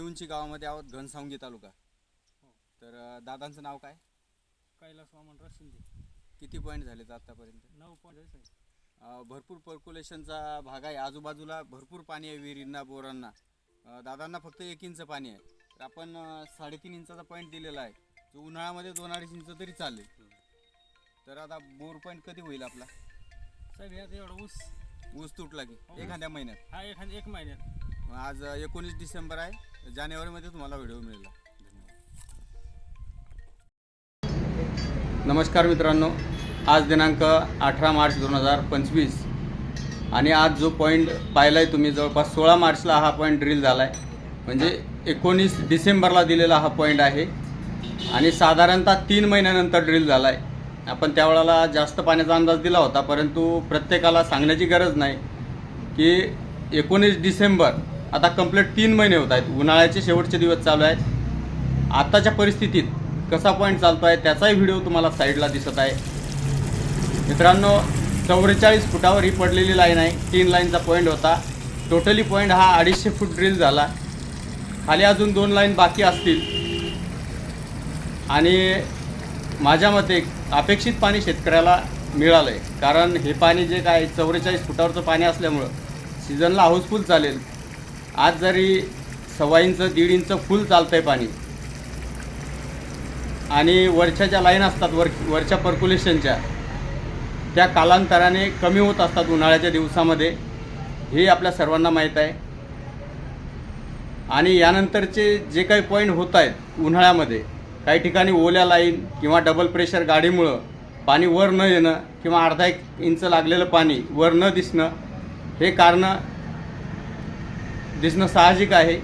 उंची गावामध्ये आहोत घनसावंगी तालुका. तर अ, दादांचं नाव काय? कैलास वामनराव शिंदे किती पॉईंट झालेत आत्तापर्यंत नऊ पॉईंट अ, भरपूर पर्क्युलेशनचा भाग आहे. आजूबाजूला भरपूर पाणी आहे विहिरींना बोरांना. अ, दादांना फक्त एक इंच पाणी आहे. तर आपण अ, साडेतीन इंचाचा पॉईंट दिलेला आहे. जो उन्हाळ्यामध्ये दोन अडीच इंच तरी चालेल. तर आता बोर पॉईंट कधी होईल आपला? साहेब यात एवढा ऊस. ऊस तुटला की एखाद्या महिन्यात. हा एखाद्या एक महिन्यात. मग आज एकोणीस डिसेंबर आहे. जानेवारीमध्ये तुम्हाला व्हिडिओ मिळेल. नमस्कार मित्रांनो. आज दिनांक अठरा मार्च दोन हजार पंचवीस. आणि आज जो पॉईंट पाहिला आहे तुम्ही जवळपास सोळा मार्चला हा पॉईंट ड्रिल झाला आहे म्हणजे एकोणीस डिसेंबरला दिलेला हा पॉईंट आहे. आणि साधारणतः तीन महिन्यानंतर ड्रिल झाला आहे आपण त्यावेळेला जास्त पाण्याचा अंदाज दिला होता परंतु प्रत्येकाला सांगण्याची गरज नाही की एकोणीस डिसेंबर आता कंप्लीट तीन महिने होत आहेत. उन्हाळ्याचे शेवटचे दिवस चालू आहेत. आत्ताच्या परिस्थितीत कसा पॉईंट चालतो आहे त्याचाही व्हिडिओ तुम्हाला साईडला दिसत आहे. मित्रांनो चौवेचाळीस फुटावर ही पडलेली लाईन आहे. तीन लाईनचा पॉईंट होता. टोटली पॉईंट हा अडीचशे फूट ड्रिल झाला. खाली अजून दोन लाईन बाकी असतील. आणि माझ्या मते अपेक्षित पाणी शेतकऱ्याला मिळालं आहे कारण हे पाणी जे काय चौवेचाळीस फुटावरचं पाणी असल्यामुळं सीझनला हाऊसफुल चालेल. आज जरी सव्वा इंच दीड इंच फुल चालतं आहे पाणी. आणि वरच्या ज्या लाईन असतात वर वरच्या पर्क्युलेशनच्या त्या कालांतराने कमी होत असतात उन्हाळ्याच्या दिवसामध्ये. हे आपल्या सर्वांना माहीत आहे. आणि यानंतरचे जे काही पॉईंट होत आहेत उन्हाळ्यामध्ये काही ठिकाणी ओल्या लाईन किंवा डबल प्रेशर गाडीमुळं पाणी वर न येणं किंवा अर्धा एक इंच लागलेलं पाणी वर न दिसणं हे कारणं दिसणं साहजिक आहे.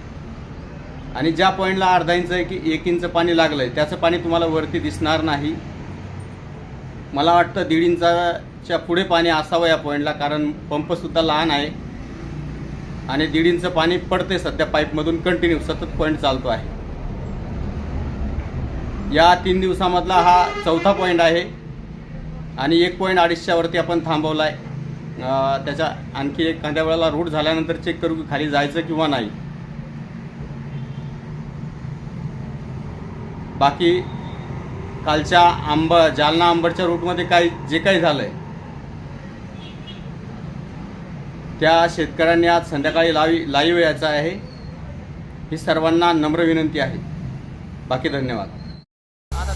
आणि ज्या पॉईंटला अर्धा इंच आहे की एक इंच पाणी लागलं आहे त्याचं पाणी तुम्हाला वरती दिसणार नाही. मला वाटतं दीड इंचाच्या पुढे पाणी असावं या पॉईंटला कारण पंपसुद्धा लहान आहे. आणि दीड इंच पाणी पडते सध्या पाईपमधून कंटिन्यू सतत पॉईंट चालतो आहे. या तीन दिवसामधला हा चौथा पॉईंट आहे. आणि एक पॉईंट अडीचशेवरती आपण थांबवला आहे त्याच्या आणखी एखाद्या वेळेला रूट झाल्यानंतर चेक करू की खाली जायचं किंवा नाही. बाकी कालच्या आंब जालना आंबडच्या रूटमध्ये काही जे काही झालंय त्या शेतकऱ्यांनी आज संध्याकाळी लावी लाईव्ह यायचं आहे. ही सर्वांना नम्र विनंती आहे. बाकी धन्यवाद. आता